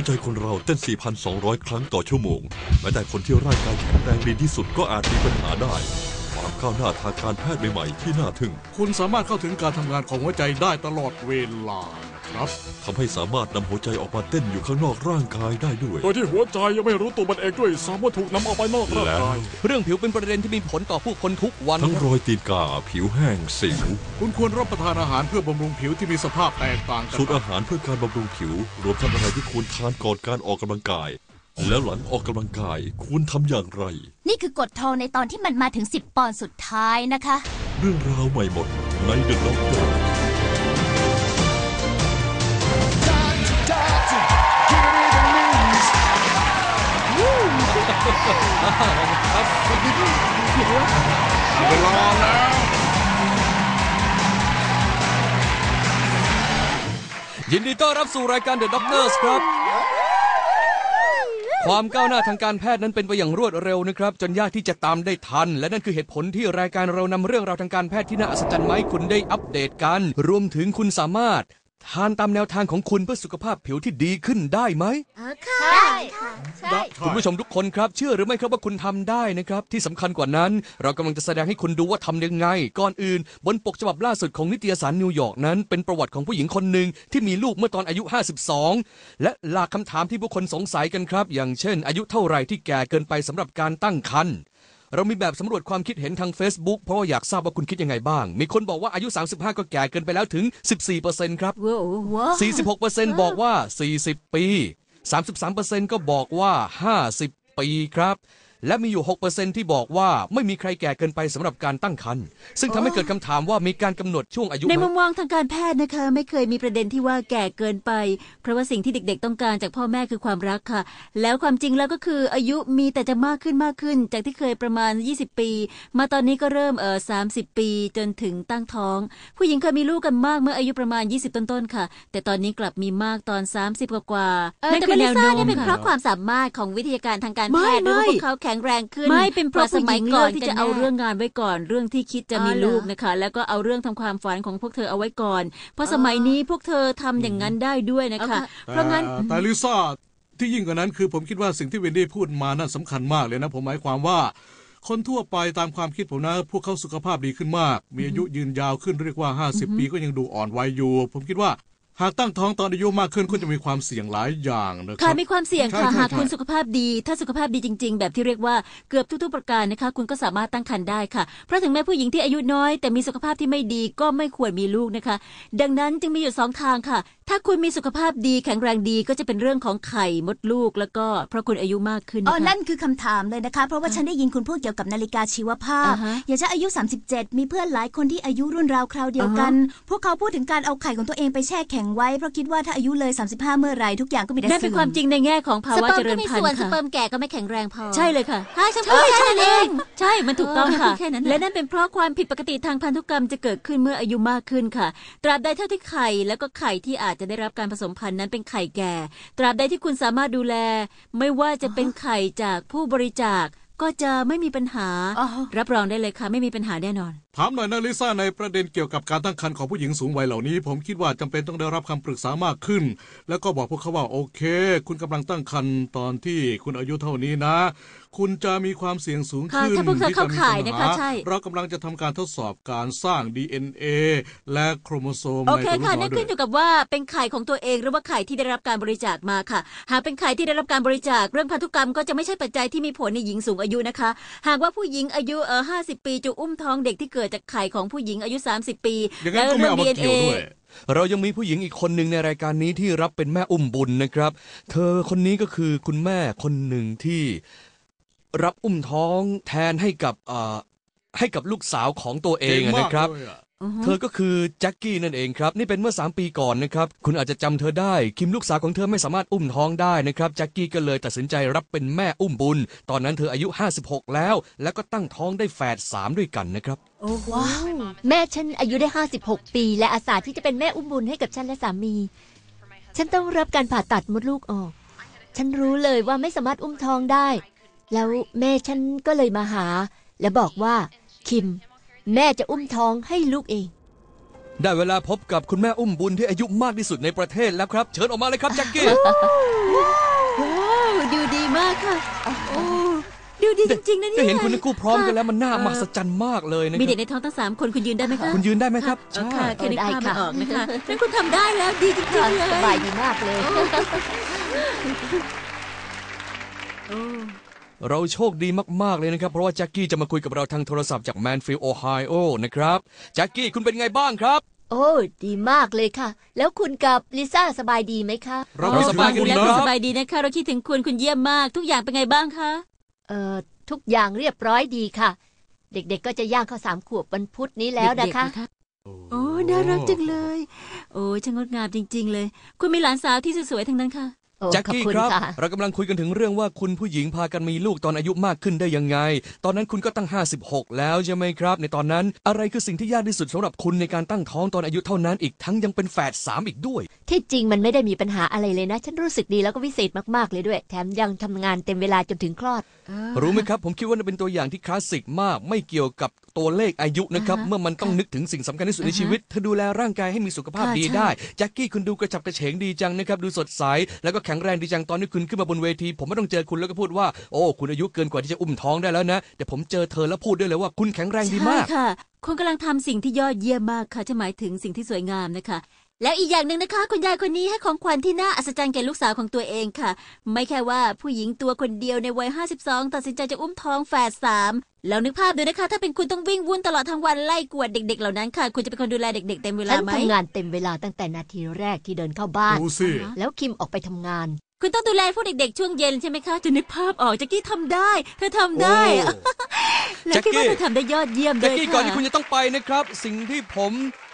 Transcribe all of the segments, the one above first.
วใจคนเราเต้น 4,200 ครั้งต่อชั่วโมง แม้แต่คนที่ร่างกายแข็งแรงดีที่สุดก็อาจมีปัญหาได้ ความก้าวหน้าทางการแพทย์ใหม่ๆที่น่าทึ่ง คุณสามารถเข้าถึงการทำงานของหัวใจได้ตลอดเวลา ครับ ทำให้สามารถนำหัวใจออกมาเต้นอยู่ข้างนอกร่างกายได้ด้วย โดยที่หัวใจยังไม่รู้ตัวมันเองด้วยซ้ำว่าถูกนำออกไปนอกร่างแล้วกาย เรื่องผิวเป็นประเด็นที่มีผลต่อผู้คนทุกวัน ทั้งครับรอยตีนกาผิวแห้งสิว คุณควรรับประทานอาหารเพื่อบำรุงผิวที่มีสภาพแตกต่างกันสูตรอาหารเพื่อการบำรุงผิว รวมทั้งอะไรที่ควรทานก่อนการออกกำลังกาย แล้วหลังออกกำลังกายควรทำอย่างไร นี่คือกฎทองในตอนที่มันมาถึง 10 ปอนด์สุดท้ายนะคะ เรื่องราวใหม่หมดในเดอะด็อกเตอร์ เวลาแล้วยินดีต้อนรับสู่รายการ The Doctors ครับ ความก้าวหน้าทางการแพทย์นั้นเป็นไปอย่างรวดเร็วนะครับ จนยากที่จะตามได้ทัน และนั่นคือเหตุผลที่รายการเรานำเรื่องราวทางการแพทย์ที่น่าอัศจรรย์มาให้คุณได้อัปเดตกัน รวมถึงคุณสามารถ ทานตามแนวทางของคุณเพื่อสุขภาพผิวที่ดีขึ้นได้ไหมใช่ค่ะใช่คุณผู้ชมทุกคนครับ เชื่อหรือไม่ครับว่าคุณทำได้นะครับ ที่สำคัญกว่านั้น เรากำลังจะแสดงให้คุณดูว่าทำยังไง ก่อนอื่น บนปกฉบับล่าสุดของนิตยสารนิวยอร์กนั้น เป็นประวัติของผู้หญิงคนหนึ่งที่มีลูกเมื่อตอนอายุ 52 และหลากคำถามที่ผู้คนสงสัยกันครับ อย่างเช่น อายุเท่าไหร่ที่แก่เกินไปสำหรับการตั้งครรภ์ เรามีแบบสำรวจความคิดเห็นทาง Facebook เพราะว่าอยากทราบว่าคุณคิดยังไงบ้าง มีคนบอกว่าอายุ 35 ก็แก่เกินไปแล้วถึง 14%ครับว้าว46%บอกว่า 40 ปี 33%ก็บอกว่า 50 ปีครับ และมีอยู่ 6%ที่บอกว่าไม่มีใครแก่เกินไปสำหรับการตั้งครรภ์ซึ่งทำให้เกิดคำถามว่ามีการกำหนดช่วงอายุในไหม มุมมองทางการแพทย์นะคะ ไม่เคยมีประเด็นที่ว่าแก่เกินไป เพราะว่าสิ่งที่เด็กๆต้องการจากพ่อแม่คือความรักค่ะ แล้วความจริงแล้วก็คืออายุมีแต่จะมากขึ้นมากขึ้น จากที่เคยประมาณ 20 ปี มาตอนนี้ก็เริ่มเออ30ปีจนถึงตั้งท้อง ผู้หญิงเคยมีลูกกันมากเมื่ออายุประมาณ 20 ต้นๆค่ะ แต่ตอนนี้กลับมีมากตอน 30 กว่าๆเออนั่นแต่คือว่าแนลิวซ่าโน้มเนี่ยเป็นเพค่ะราะความสามารถของวิทยาการทางการไม่แพทย์หรือว่าไม่ พวกเขาแข็งแรงขึ้น ไม่เป็นเพราะสผู้หมัญิยงก่เลืออนกที่จะกันเอาแน่เรื่องงานไว้ก่อน เรื่องที่คิดจะมีอ๋อเหรอลูกนะคะ แล้วก็เอาเรื่องทำความฝันของพวกเธอเอาไว้ก่อน เพราะสมัยนี้พวกเธอทำอย่างนั้นได้ด้วยนะคะ เพราะงั้นแต่ลิซ่าที่ยิ่งกว่านั้นคือผมคิดว่าสิ่งที่เวนดี้พูดมานั่นสำคัญมากเลยนะ ผมหมายความว่าคนทั่วไปตามความคิดผมนะ พวกเขาสุขภาพดีขึ้นมาก มีอายุยืนยาวขึ้นเรียกว่า 50 ปีก็ยังดูอ่อนวัยอยู่ ผมคิดว่า หากตั้งท้องตอนอายุมากขึ้นก็จะมีความเสี่ยงหลายอย่างนะคค่ะรับ มีความเสี่ยงใช่ค่ะใช่หากใช่คุณสุขภาพดี ถ้าสุขภาพดีจริง ๆ แบบที่เรียกว่าเกือบทุกๆประการนะคะ คุณก็สามารถตั้งครรภ์ได้ค่ะ เพราะถึงแม้ผู้หญิงที่อายุน้อย แต่มีสุขภาพที่ไม่ดีก็ไม่ควรมีลูกนะคะ ดังนั้นจึงมีอยู่สองทางค่ะ ถ้าคุณมีสุขภาพดีแข็งแรงดีก็จะเป็นเรื่องของไข่มดลูกแล้วก็เพราะคุณอายุมากขึ้นอ๋อนะคะนั่นคือคำถามเลยนะคะ เพราะว่าฉันได้ยินคุณพูดเกี่ยวกับนาฬิกาชีวภาพอ่าฮะอย่างฉันอายุ 37 มีเพื่อนหลายคนที่อายุรุ่นราวคราวเดียวกัน พวกเขาพูดถึงการเอาไข่ของตัวเองไปแช่แข็งไว้เพราะคิดว่าถ้าอายุเลย 35 เมื่อไหรทุกอย่างก็มีแต่นั่นเป็นเสื่อความจริงในแง่ของภาสวะเปิเจร์มริก็ญมีพันส่วนธุ์สค่ะเปิร์มแก่ก็ไม่แข็งแรงพอใช่เลยค่ะใช่ฉันพูดแค่นั้นเองใช่มันถูกต้องค่ะแค่นั้นน่ะและนั่นเป็นเพราะความผิดปกติทางพันธุกรรมจะเกิดขึ้นเมื่ออายุมากขึ้นค่ะ ตราบใดเท่าที่ไข่แล้วก็ไข่ที่อาจจะได้รับการผสมพันธุ์นั้นเป็นไข่แก่ ตราบใดที่คุณสามารถดูแล ไม่ว่าจะเป็นไข่จากผู้บริจาคก็จะไม่มีปัญหาอ๋อรับรองได้เลยค่ะ ไม่มีปัญหาแน่นอนถามหน่อยนะลิซ่าในประเด็นเกี่ยวกับการตั้งครรภ์ของผู้หญิงสูงวัยเหล่านี้ ผมคิดว่าจำเป็นต้องได้รับคำปรึกษามากขึ้น แล้วก็บอกพวกเขาว่าโอเค คุณกำลังตั้งครรภ์ตอนที่คุณอายุเท่านี้นะ คุณจะมีความเสี่ยงสูงขึ้นค่ะถ้าพวกเธอที่จะเข้ามีข่ายปัญนะคะหาใช่เรากำลังจะทำการทดสอบการสร้าง DNA และโครโมโซมโอในเคตัวลูกค่ะน้อนั่ยนด้ขึ้วนยอยู่กับว่าเป็นไข่ของตัวเองหรือว่าไข่ที่ได้รับการบริจาคมาค่ะ หากเป็นไข่ที่ได้รับการบริจาคเรื่องพันธุกรรมก็จะไม่ใช่ปัจจัยที่มีผลในหญิงสูงอายุนะคะ หากว่าผู้หญิงอายุเออห้าสิบปีจะอุ้มท้องเด็กที่เกิดจากไข่ของผู้หญิงอายุ 30 ปี อย่างนั้นก็ไม่เอามาเกี่ยวด้วย เรายังมีผู้หญิงอีกคนหนึ่งในรายการนี้ที่รับเป็นแม่อุ้มบุญนะครับ เธอคนนี้ก็คือคุณแม่คนหนึ่งที่รับอุ้มท้องแทนให้กับเอ่อให้กับลูกสาวของตัวเองอะนะครับ เก่งมากเลยอะ เธอก็คือแจ็คกี้นั่นเองครับนี่เป็นเมื่อ 3 ปีก่อนนะครับคุณอาจจะจำเธอได้ คิมลูกสาวของเธอไม่สามารถอุ้มท้องได้นะครับแจ็คกี้ก็เลยตัดสินใจรับเป็นแม่อุ้มบุญ ตอนนั้นเธออายุ 56 แล้ว แล้วก็ตั้งท้องได้แฝดสามด้วยกันนะครับโอ้โหแม่ฉันอายุได้ 56 ปี และอาสาที่จะเป็นแม่อุ้มบุญให้กับฉันและสามี ฉันต้องรับการผ่าตัดมดลูกออก ฉันรู้เลยว่าไม่สามารถอุ้มท้องได้ แล้วแม่ฉันก็เลยมาหา และบอกว่าคิม แม่จะอุ้มท้องให้ลูกเอง ได้เวลาพบกับคุณแม่อุ้มบุญที่อายุมากที่สุดในประเทศแล้วครับ เชิญออกมาเลยครับแจ็คกี้ ว้าวดูดีมากค่ะโอ้ดูดีจริงๆนะเนี่ยได้เห็นคุณทั้งคู่พร้อมกันแล้วมันน่ามหัศจรรย์มากเลยนะคมีรัเด็กบในท้องทั้งสามคนคุณยืนได้ไหมคะคุณยืนได้ไหมครับเอาใช่ค่ะแค่นึกได้ภาพไม่ค่ะออกนะคะนั่นคุณทำได้แล้วดีจริงๆเลยสบายดีมากเลย โอ้ เราโชคดีมาก ๆ เลยนะครับ เพราะว่าแจ็คกี้จะมาคุยกับเราทางโทรศัพท์จากแมนฟิลด์โอไฮโอนะครับ แจ็คกี้คุณเป็นไงบ้างครับ โอ้ดีมากเลยค่ะ แล้วคุณกับลิซ่าสบายดีไหมคะเราเราไม่สสบาบายยกักันนแล้วนะคุณสบายดีนะคะ เราคิดถึงคุณคุณเยี่ยมมาก ทุกอย่างเป็นไงบ้างคะเอ่อทุกอย่างเรียบร้อยดีค่ะ เด็กๆ ก็จะย่างเข้าสามขวบวันพุธนี้แล้วนะคะเด็กๆโอ้น่ารักจังเลย โอ้ช่างงดงามจริง ๆ เลย คุณมีหลานสาวที่สวยๆทั้งนั้นค่ะ โอ้แจ็คขอบกี้คุณครับค่ะเรากำลังคุยกันถึงเรื่องว่าคุณผู้หญิงพากันมีลูกตอนอายุมากขึ้นได้ยังไง ตอนนั้นคุณก็ตั้ง 56 แล้วใช่ไหมครับ ในตอนนั้นอะไรคือสิ่งที่ยากที่สุดสำหรับคุณในการตั้งท้องตอนอายุเท่านั้นอีกทั้งยังเป็นแฝดสามอีกด้วย ที่จริงมันไม่ได้มีปัญหาอะไรเลยนะ ฉันรู้สึกดีแล้วก็วิเศษมากๆเลยด้วย แถมยังทำงานเต็มเวลาจนถึงคลอด รู้ไหมครับ ผมคิดว่านั่นเป็นตัวอย่างที่คลาสสิกมาก ไม่เกี่ยวกับตัวเลขอายุนะครับอ่าฮะเมื่อมันต้องนึกถึงสิ่งสำคัญที่สุดในอ่าฮะชีวิตเธอดูแลร่างกายให้มีสุขภาพค่ะดีใช่ได้แจ็คกี้คุณดูกระฉับกระเฉงดีจังนะครับ ดูสดใส แล้วก็แข็งแรงดีจังตอนนี้คุณขึ้นมาบนเวที ผมไม่ต้องเจอคุณแล้วก็พูดว่าโอ้คุณอายุเกินกว่าที่จะอุ้มท้องได้แล้วนะแต่ผมเจอเธอแล้วพูดได้เลยว่าคุณแข็งแรงดีมากใช่ค่ะ คุณกำลังทำสิ่งที่ยอดเยี่ยมมากค่ะจะหมายถึงสิ่งที่สวยงามนะคะ แล้วอีกอย่างหนึ่งนะคะ คุณยายคนนี้ให้ของขวัญที่น่าอัศจรรย์แก่ลูกสาวของตัวเองค่ะ ไม่แค่ว่าผู้หญิงตัวคนเดียวในวัย 52 ตัดสินใจจะอุ้มท้องแฝดสามแล้วนึกภาพดูนะคะ ถ้าเป็นคุณต้องวิ่งวุ่นตลอดทั้งวันไล่กวดเด็ก ๆ เหล่านั้นค่ะ คุณจะเป็นคนดูแลเด็ก ๆ เต็มเวลาฉันไหมทำงานเต็มเวลาตั้งแต่นาทีแรกที่เดินเข้าบ้าน ดูสิ แล้วคิมออกไปทำงาน คุณต้องดูแลพวกเด็ก ๆ ช่วงเย็นใช่ไหมคะ จะนึกภาพออกแจ็กกี้ทำได้ เธอทำได้โอ้ และคิดว่าแจ็คกี้เธอทำได้ยอดเยี่ยมเลแจ็คยกี้ก่อนที่ค่ะคุณจะต้องไปนะครับ สิ่งที่ผม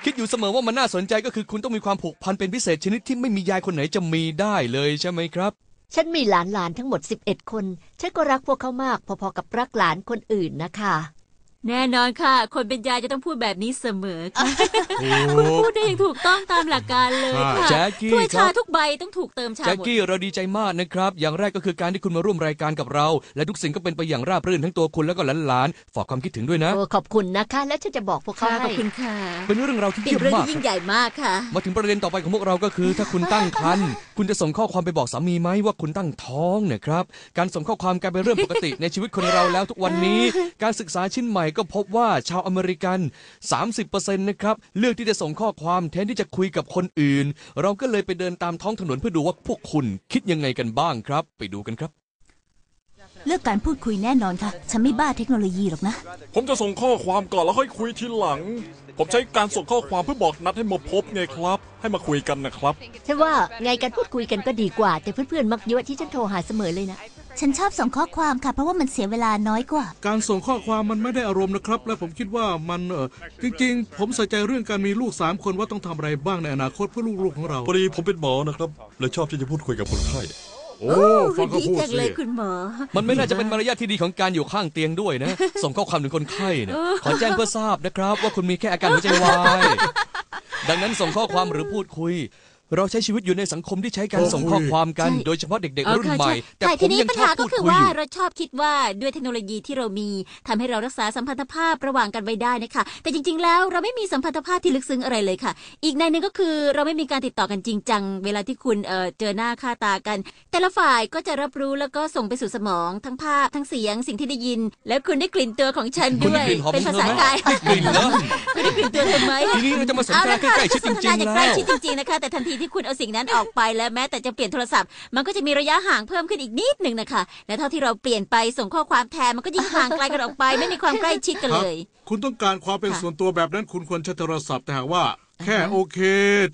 คิดอยู่เสมอว่ามันน่าสนใจก็คือคุณต้องมีความผูกพันเป็นพิเศษชนิดที่ไม่มียายคนไหนจะมีได้เลยใช่ไหมครับ ฉันมีหลานๆทั้งหมด 11 คน ฉันก็รักพวกเขามากพอๆกับรักหลานคนอื่นนะคะ แน่นอนค่ะ คนเป็นยายจะต้องพูดแบบนี้เสมอค่ะโอ้คุณพูดได้อย่างถูกต้องตามหลักการเลยค่ะแจ็คกี้ถ้วยครัชาบทุกใบต้องถูกเติมชาแจ็คหมดกี้เราดีใจมากนะครับ อย่างแรกก็คือการที่คุณมาร่วมรายการกับเรา และทุกสิ่งก็เป็นไปอย่างราบรื่นทั้งตัวคุณแล้วก็หลานๆฝากความคิดถึงด้วยนะ โอ้ขอบคุณนะคะ และฉันจะบอกพวกเขาค่ะขให้อบคุณค่ะเป็นเรื่องราวที่เป็นเยี่ยมเรื่องมากที่ยิ่งใหญ่มากค่ะ มาถึงประเด็นต่อไปของพวกเราก็คือ ถ้าคุณตั้งครรภ์ คุณจะส่งข้อความไปบอกสามีไหมว่าคุณตั้งท้องเนี่ยครับ การส่งข้อความกลายเป็นเรื่องปกติ ในชีวิตคนเราแล้วทุกวันนี้ การศึกษาชิ้นใหม่ก็พบว่าชาวอเมริกัน 30%นะครับเลือกที่จะส่งข้อความแทนที่จะคุยกับคนอื่น เราก็เลยไปเดินตามท้องถนนเพื่อดูว่าพวกคุณคิดยังไงกันบ้างครับ ไปดูกันครับ เลือกการพูดคุยแน่นอนค่ะ ฉันไม่บ้าเทคโนโลยีหรอกนะ ผมจะส่งข้อความก่อนแล้วค่อยคุยทีหลัง ผมใช้การส่งข้อความเพื่อบอกนัดให้มาพบไงครับ ให้มาคุยกันนะครับ ฉันว่าไงการพูดคุยกันก็ดีกว่า แต่เพื่อนๆมักเยอะที่ฉันโทรหาเสมอเลยนะ ฉันชอบส่งข้อความค่ะ เพราะว่ามันเสียเวลาน้อยกว่า การส่งข้อความมันไม่ได้อารมณ์นะครับ และผมคิดว่ามันเออจริงๆ ผมใส่ใจเรื่องการมีลูกสามคนว่าต้องทำอะไรบ้างในอนาคตเพื่อลูกๆของเรา พอดีผมเป็นหมอนะครับเลยชอบที่จะพูดคุยกับคนไข้ โอ้ฟังเขาดีพูดจังเลสิยคุณหมอ มันไม่น่าจะเป็นมารยาทที่ดีของการอยู่ข้างเตียงด้วยนะ ส่งข้อความถึงคนไข้เนี่ยขอแจ้งเพื่อทราบนะครับ ว่าคุณมีแค่อาการหัวใจวาย ดังนั้นส่งข้อความหรือพูดคุย เราใช้ชีวิตอยู่ในสังคมที่ใช้การส่งข้อความกันใช่โดยเฉพาะเด็กเอๆอรุ่นค่ะใหม่ใช่แต่ใช่ผทีมนี้ยังปัญชอบหาก็พูดคือคุยว่าอยู่เราชอบคิดว่าด้วยเทคโนโลยีที่เรามีทำให้เรารักษาสัมพันธภาพระหว่างกันไว้ได้นะคะ แต่จริง ๆ แล้วเราไม่มีสัมพันธภาพที่ลึกซึ้งอะไรเลยค่ะ อีกในหนึ่งก็คือเราไม่มีการติดต่อกันจริงจังเวลาที่คุณเอ่อเจอหน้าค่าตากัน แต่ละฝ่ายก็จะรับรู้แล้วก็ส่งไปสู่สมองทั้งภาพทั้งเสียงสิ่งที่ได้ยิน แล้วคุณได้กลิ่นตัวของฉันคุณด้วได้ยกลิ่นหอมเป็นของภาเธอษาไหมกายได้กลิ่นเหรอคุณได้กลิ่นตัวเธอไหมทีนี้เราจะมาสนเอาใจละค่ะใกล้ๆชิดจสนทรินางอย่างๆใกล้แล้วชิดจริงๆนะคะแต่ทันทีที่คุณเอาสิ่งนั้นออกไปแล้วแม้แต่จะเปลี่ยนโทรศัพท์ มันก็จะมีระยะห่างเพิ่มขึ้นอีกนิดหนึ่งนะคะ และเท่าที่เราเปลี่ยนไปส่งข้อความแทนมันก็ยิ่งห่างไกลกันออกไป ไม่มีความใกล้ชิดกันเลย คุณต้องการความเป็นค่ะส่วนตัวแบบนั้นคุณควรใช้โทรศัพท์แต่หากว่าแค่โอเค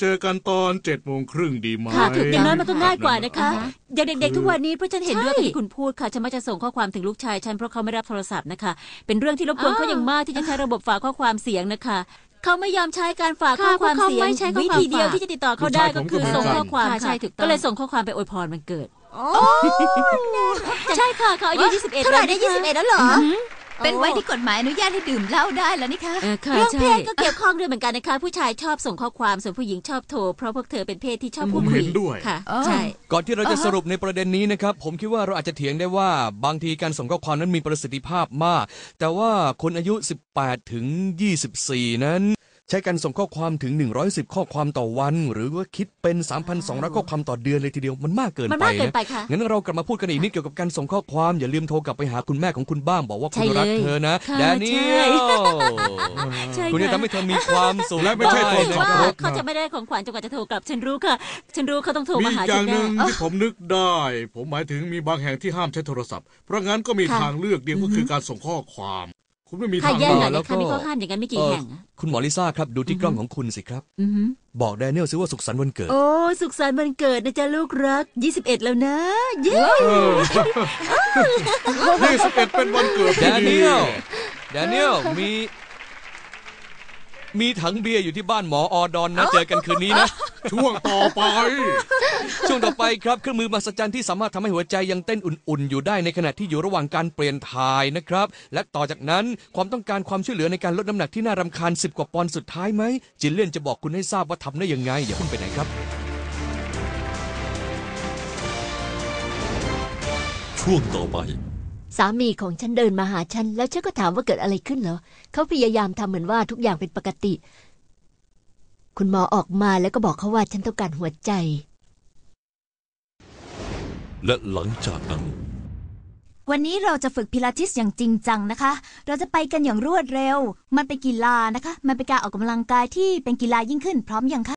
เจอกันตอนเจ็ดโมงครึ่งดีไหมค่ะอย่างน้อยมันก็ง่ายกว่านะคะอ่าฮะอย่างเด็กๆทุกวันนี้เพราะฉันเห็นด้วยใช่กับที่คุณพูดค่ะ ฉันมักจะส่งข้อความถึงลูกชายฉันเพราะเขาไม่รับโทรศัพท์นะคะ เป็นเรื่องที่รบกวนเขาอย่างมากที่จะใช้ระบบฝากข้อความเสียงนะคะ เขาไม่ยอมใช้การฝากข้อความเสียงค่ะเพราะเขาไม่ใช้ข้อวิความธีเดียวฝากที่จะติดต่อเขาได้ก็คือส่งข้อความค่ะใช่ค่ะถูกต้องก็เลยส่งข้อความไปอวยพรมันเกิดใช่ค่ะเขาอายุ21เท่าไหร่ได้แล้วนะคะ21แล้วเหรอ เป็นไว้ที่กฎหมายอนุญาตให้ดื่มเหล้าได้แล้วนี่คะเออค่ะเรื่องใช่เพศก็ก็เกี่ยวข้องด้วยเหมือนกันนะคะ ผู้ชายชอบส่งข้อความส่วนผู้หญิงชอบโทร เพราะพวกเธอเป็นเพศที่ชอบพูดผมคุเห็ยนด้วย ค่ะ อ๋อ ใช่ ก่อนที่เราจะสรุปในประเด็นนี้นะครับ ผมคิดว่าเราอาจจะเถียงได้ว่าบางทีการส่งข้อความนั้นมีประสิทธิภาพมาก แต่ว่าคนอายุ 18 ถึง 24 นั้น ใช้การส่งข้อความถึง 110 ข้อความต่อวัน หรือว่าคิดเป็น 3,200 ข้อความต่อเดือนเลยทีเดียวมันมากเกินมันไปมากเกินนะไปค่ะ งั้นเรากลับมาพูดกันอีกนิดเกี่ยวกับการส่งข้อความอย่าลืมโทรกลับไปหาคุณแม่ของคุณบ้าง บอกว่าคุณใช่เลยรักเธอนะค่ะแดเนียลใช่คุณจะค่ะทำให้เธอมีความสุขและไม่ใช่ด้โทรกลับว่าครบเขาจะไม่ได้ของขวัญจนกว่าจะโทรกลับ ฉันรู้ค่ะ ฉันรู้เขาต้องโทรมีมาอีหากอฉัย่างนหแน่นึ่งที่ผมนึกได้ ผมหมายถึงมีบางแห่งที่ห้ามใช้โทรศัพท์ เพราะงั้นก็มีค่ะทางเลือกเดียวก็คือการส่งข้อความ คุณไม่มีค่ะทางแย่เลืหน่ออกยแล้นะวก็คะมีข้อห้ามอย่างนั้นไม่กี่เอ่อแห่งอะ คุณหมอลิซ่าครับ ดูที่กล้องของคุณสิครับ อือหือ บอกแดเนียลซิว่าสุขสันต์วันเกิด โอ้ สุขสันต์วันเกิดนะจ๊ะลูกรัก 21 แล้วนะ เย้นี่สิบเอ็ดเป็นวันเกิดแดที่ดี เนียล แดเนียล มี มีถังเบียร์อยู่ที่บ้านหมออดอนนะเจอกันคืนนี้นะ ช่วงต่อไป ช่วงต่อไปครับเครื่องมือมหัศจรรย์ที่สามารถทำให้หัวใจยังเต้นอุ่นๆ อยู่ได้ในขณะที่อยู่ระหว่างการเปลี่ยนถ่ายนะครับ และต่อจากนั้นความต้องการความช่วยเหลือในการลดน้ำหนักที่น่ารำคาญ 10 กว่าปอนด์สุดท้ายไหมจินเลียนจะบอกคุณให้ทราบว่าทำได้ยังไงอย่าเพิ่งไปไหนครับ ช่วงต่อไป สามีของฉันเดินมาหาฉัน แล้วฉันก็ถามว่าเกิดอะไรขึ้นเหรอ เขาพยายามทำเหมือนว่าทุกอย่างเป็นปกติ คุณหมอออกมาแล้วก็บอกเขาว่าฉันต้องการหัวใจ และหลังจากนั้นวันนี้เราจะฝึกพิลาทิสอย่างจริงจังนะคะ เราจะไปกันอย่างรวดเร็ว มันเป็นกีฬานะคะ มันเป็นการออกกำลังกายที่เป็นกีฬายิ่งขึ้นพร้อมยังคะ